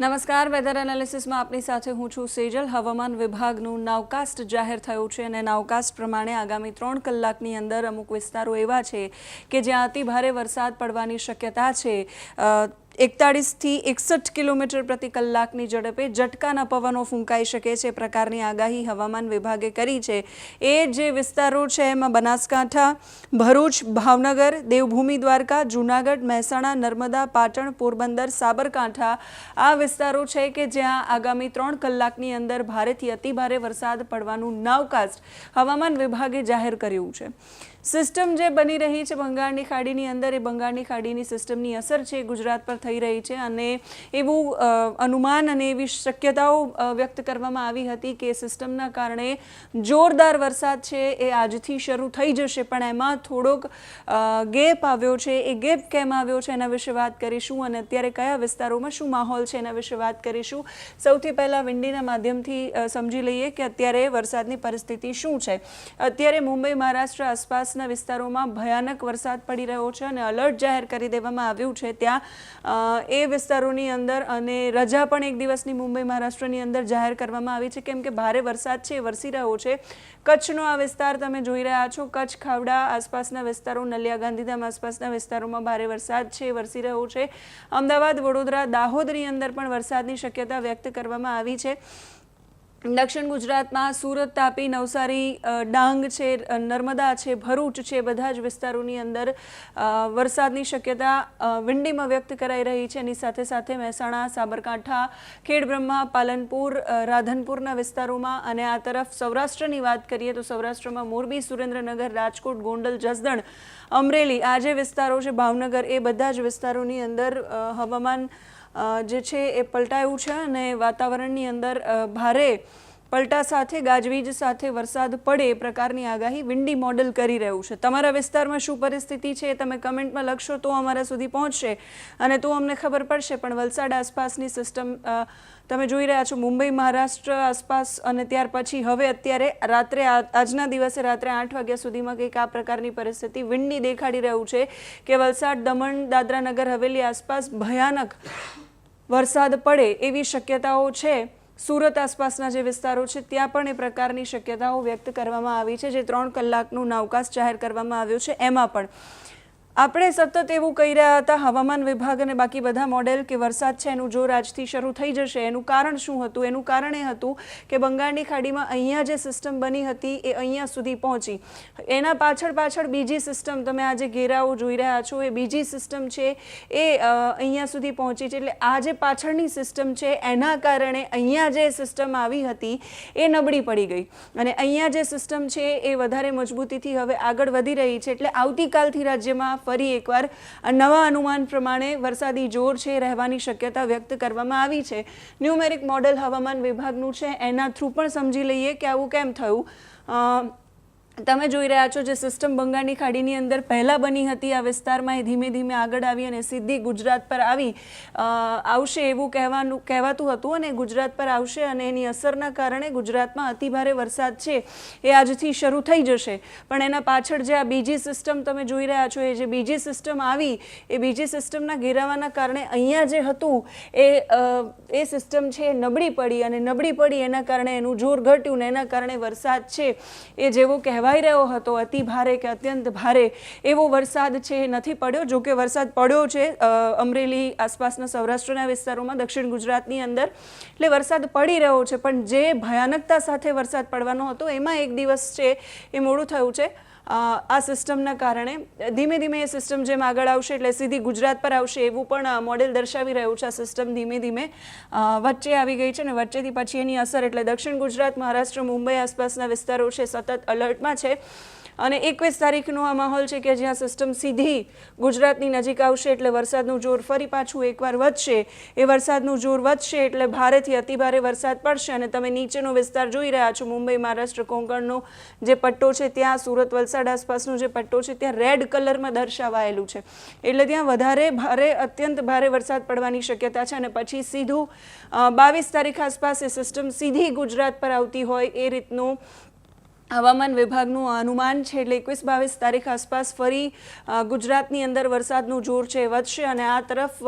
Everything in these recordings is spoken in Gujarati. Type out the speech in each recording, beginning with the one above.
નમસ્કાર. વેધર એનાલિસિસમાં આપની સાથે હું છું સેજલ. હવામાન વિભાગનું નાવકાસ્ટ જાહેર થયું છે અને નાવકાસ્ટ પ્રમાણે આગામી ત્રણ કલાકની અંદર અમુક વિસ્તારો એવા છે કે જ્યાં અતિ ભારે વરસાદ પડવાની શક્યતા છે. એકતાળીસથી એકસઠ કિલોમીટર પ્રતિ કલાકની ઝડપે ઝટકાના પવનો ફૂંકાઈ શકે છે. પ્રકારની આગાહી હવામાન વિભાગે કરી છે. એ જે વિસ્તારો છે, એમાં બનાસકાંઠા, ભરૂચ, ભાવનગર, દેવભૂમિ, દ્વારકા, જૂનાગઢ, મહેસાણા, નર્મદા, પાટણ, પોરબંદર, સાબરકાંઠા આ વિસ્તારો છે કે જ્યાં આગામી ત્રણ કલાકની અંદર ભારેથી અતિભારે વરસાદ પડવાનું નાવકાસ્ટ હવામાન વિભાગે જાહેર કર્યું છે. સિસ્ટમ જે બની રહી છે, બંગાળની ખાડીની અંદર, એ બંગાળની ખાડીની સિસ્ટમની અસર છે. ગુજરાત પર થઈ રહી છે અને એવું અનુમાન અને એવી શક્યતાઓ વ્યક્ત કરવામાં આવી હતી કે સિસ્ટમના કારણે જોરદાર વરસાદ છે, એ આજથી શરૂ થઈ જશે, પણ એમાં થોડોક ગેપ આવ્યો છે. એ ગેપ કેમ આવ્યો છે એના વિશે વાત કરીશું અને અત્યારે કયા વિસ્તારોમાં શું માહોલ છે એના વિશે વાત કરીશું. સૌથી પહેલાં વિંડીના માધ્યમથી સમજી લઈએ કે અત્યારે વરસાદની પરિસ્થિતિ શું છે. અત્યારે મુંબઈ, મહારાષ્ટ્ર આસપાસના વિસ્તારોમાં ભયાનક વરસાદ પડી રહ્યો છે અને અલર્ટ જાહેર કરી દેવામાં આવ્યું છે. ત્યાં એ વિસ્તારોની અંદર અને રજા પણ એક દિવસની મુંબઈ મહારાષ્ટ્રની અંદર જાહેર કરવામાં આવી છે. કેમ કે ભારે વરસાદ છે, વરસી રહ્યો છે. કચ્છનો આ વિસ્તાર તમે જોઈ રહ્યા છો. કચ્છ, ખાવડા આસપાસના વિસ્તારો, નલિયા ગાંધીધામ આસપાસના વિસ્તારોમાં ભારે વરસાદ છે, વરસી રહ્યો છે. અમદાવાદ, વડોદરા, દાહોદની અંદર પણ વરસાદની શક્યતા વ્યક્ત કરવામાં આવી છે. દક્ષિણ ગુજરાતમાં સુરત તાપી, નવસારી ડાંગ છે નર્મદા છે, ભરૂચ છે, બધા જ વિસ્તારોની અંદર વરસાદની શક્યતા વિંડીમાં વ્યક્ત કરાઈ રહી છે. એની સાથે સાથે મહેસાણા, સાબરકાંઠા, ખેડબ્રહ્મા, પાલનપુર રાધનપુરના વિસ્તારોમાં અને આ તરફ સૌરાષ્ટ્રની વાત કરીએ તો સૌરાષ્ટ્રમાં મોરબી, સુરેન્દ્રનગર, રાજકોટ, ગોંડલ, જસદણ, અમરેલી આ જે વિસ્તારો છે, ભાવનગર એ બધા જ વિસ્તારોની અંદર હવામાન જે છે એ પલટાયું છે અને વાતાવરણની અંદર ભારે પલટા સાથે, ગાજવીજ સાથે વરસાદ પડે એ પ્રકારની આગાહી વિંડી મોડલ કરી રહ્યું છે. તમારા વિસ્તારમાં શું પરિસ્થિતિ છે એ તમે કમેન્ટમાં લખશો તો અમારા સુધી પહોંચશે અને તો અમને ખબર પડશે. પણ વલસાડ આસપાસની સિસ્ટમ તમે જોઈ રહ્યા છો મુંબઈ, મહારાષ્ટ્ર આસપાસ અને ત્યાર પછી હવે અત્યારે રાત્રે આજના દિવસે રાત્રે આઠ વાગ્યા સુધીમાં કંઈક આ પ્રકારની પરિસ્થિતિ વિંડી દેખાડી રહ્યું છે કે વલસાડ, દમણ, દાદરા નગર, હવેલી આસપાસ ભયાનક વરસાદ પડે એવી શક્યતાઓ છે. સુરત આસપાસના જે વિસ્તારો છે, ત્યાં પણ એ પ્રકારની શક્યતાઓ વ્યક્ત કરવામાં આવી છે, જે ત્રણ કલાકનું નાવકાશ જાહેર કરવામાં આવ્યું છે. એમાં પણ આપણે સતત એવું કહી રહ્યા હતા, હવામાન વિભાગ અને બાકી બધા મોડેલ કે વરસાદ છે એનું જોર આજથી શરૂ થઈ જશે. એનું કારણ શું હતું? એનું કારણ એ હતું કે બંગાળની ખાડીમાં અહીંયા જે સિસ્ટમ બની હતી એ અહીંયા સુધી પહોંચી. એના પાછળ પાછળ બીજી સિસ્ટમ તમે આ જે ઘેરાઓ જોઈ રહ્યા છો, એ બીજી સિસ્ટમ છે, એ અહીંયા સુધી પહોંચી છે. એટલે આ જે પાછળની સિસ્ટમ છે, એના કારણે અહીંયા જે સિસ્ટમ આવી હતી, એ નબળી પડી ગઈ. અને અહીંયા જે સિસ્ટમ છે, એ વધારે મજબૂતીથી હવે આગળ વધી રહી છે. એટલે આવતીકાલથી રાજ્યમાં ફરી એકવાર નવા અનુમાન પ્રમાણે વરસાદી જોર છે, રહેવાની શક્યતા વ્યક્ત કરવામાં આવી છે. ન્યુમેરિક મોડેલ હવામાન વિભાગનું છે. એના થ્રુ પણ સમજી લઈએ કે આવું કેમ થયું. તમે જોઈ રહ્યા છો જે સિસ્ટમ બંગાળની ખાડીની અંદર પહેલાં બની હતી, આ વિસ્તારમાં એ ધીમે ધીમે આગળ આવી અને સીધી ગુજરાત પર આવી. આવશે એવું કહેવાનું, કહેવાતું હતું અને ગુજરાત પર આવશે અને એની અસરના કારણે ગુજરાતમાં અતિભારે વરસાદ છે એ આજથી શરૂ થઈ જશે. પણ એના પાછળ જે આ બીજી સિસ્ટમ તમે જોઈ રહ્યા છો, એ જે બીજી સિસ્ટમ આવી, એ બીજી સિસ્ટમના ઘેરાવાના કારણે અહીંયા જે હતું, એ એ સિસ્ટમ છે નબળી પડી અને નબળી પડી એના કારણે એનું જોર ઘટ્યું ને એના કારણે વરસાદ છે એ જેવો કહેવાય રહ્યો હતો. અતિ ભારે કે અત્યંત ભારે એવો વરસાદ છે, નથી પડ્યો. જો કે વરસાદ પડ્યો છે અમરેલી આસપાસના સૌરાષ્ટ્રના વિસ્તારોમાં, દક્ષિણ ગુજરાતની અંદર. એટલે વરસાદ પડી રહ્યો છે, પણ જે ભયાનકતા સાથે વરસાદ પડવાનો હતો, એમાં એક દિવસ છે, એ મોડું થયું છે. આ સિસ્ટમના કારણે ધીમે ધીમે એ સિસ્ટમ જેમ આગળ આવશે એટલે સીધી ગુજરાત પર આવશે એવું પણ મોડેલ દર્શાવી રહ્યું છે. આ સિસ્ટમ ધીમે ધીમે વચ્ચે આવી ગઈ છે ને વચ્ચેથી પછી એની અસર એટલે દક્ષિણ ગુજરાત, મહારાષ્ટ્ર, મુંબઈ આસપાસના વિસ્તારો છે સતત અલર્ટમાં છે. અને એકવીસ તારીખનો આ માહોલ છે કે જ્યાં સિસ્ટમ સીધી ગુજરાતની નજીક આવશે એટલે વરસાદનું જોર ફરી પાછું એકવાર વધશે. એ વરસાદનું જોર વધશે એટલે ભારેથી અતિભારે વરસાદ પડશે અને તમે નીચેનો વિસ્તાર જોઈ રહ્યા છો. મુંબઈ, મહારાષ્ટ્ર, કોંકણનો જે પટ્ટો છે ત્યાં સુરત, વલસાડ આસપાસનો જે પટ્ટો છે ત્યાં રેડ કલરમાં દર્શાવાયેલું છે. એટલે ત્યાં વધારે ભારે, અત્યંત ભારે વરસાદ પડવાની શક્યતા છે અને પછી સીધું બાવીસ તારીખ આસપાસ એ સિસ્ટમ સીધી ગુજરાત પર આવતી હોય એ રીતનું હવામાન વિભાગનું અનુમાન છે એટલે એકવીસ બાવીસ તારીખ આસપાસ ફરી ગુજરાતની અંદર વરસાદનું જોર છે વધશે અને આ તરફ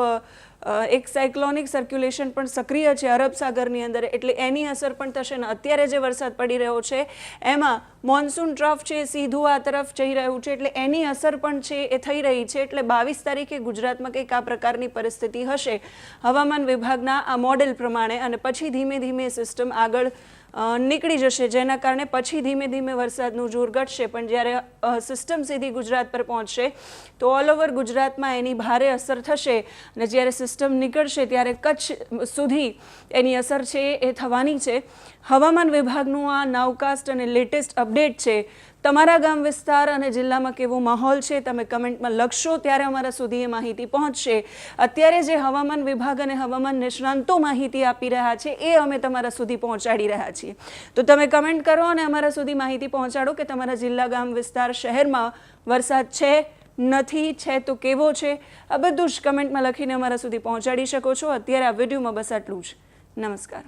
એક સાયક્લોનિક સર્ક્યુલેશન પણ સક્રિય છે અરબ સાગરની અંદર એટલે એની અસર પણ થશે ને અત્યારે જે વરસાદ પડી રહ્યો છે, એમાં મોન્સૂન ટ્રફ છે સીધું આ તરફ જઈ રહ્યું છે એટલે એની અસર પણ છે એ થઈ રહી છે એટલે બાવીસ તારીખે ગુજરાતમાં કંઈક આ પ્રકારની પરિસ્થિતિ હશે. હવામાન વિભાગના આ મોડેલ પ્રમાણે અને પછી ધીમે ધીમે સિસ્ટમ આગળ નીકળી જશે. જેના કારણે પછી ધીમે ધીમે વરસાદનું જોર ઘટશે. પણ જ્યારે સિસ્ટમ સીધી ગુજરાત પર પહોંચશે, તો ઓલ ઓવર ગુજરાતમાં એની ભારે અસર થશે. અને જ્યારે સિસ્ટમ નીકળશે, ત્યારે કચ્છ સુધી એની અસર છે એ થવાની છે. હવામાન વિભાગનું આ નાવકાસ્ટ અને લેટેસ્ટ અપડેટ છે. તમારા ગામ વિસ્તાર અને જિલ્લામાં કેવો માહોલ છે, તમે કમેન્ટમાં લખશો. ત્યારે અમારા સુધી એ માહિતી પહોંચશે. અત્યારે જે હવામાન વિભાગ અને હવામાન નિષ્ણાંતો માહિતી આપી રહ્યા છે, એ અમે તમારા સુધી પહોંચાડી રહ્યા છીએ. તો તમે કમેન્ટ કરો અને અમારા સુધી માહિતી પહોંચાડો કે તમારા જિલ્લા ગામ વિસ્તાર શહેરમાં વરસાદ છે, નથી, છે તો કેવો છે? આ બધું જ કમેન્ટમાં લખીને અમારા સુધી પહોંચાડી શકો છો. અત્યારે આ વિડીયોમાં બસ આટલું જ. નમસ્કાર.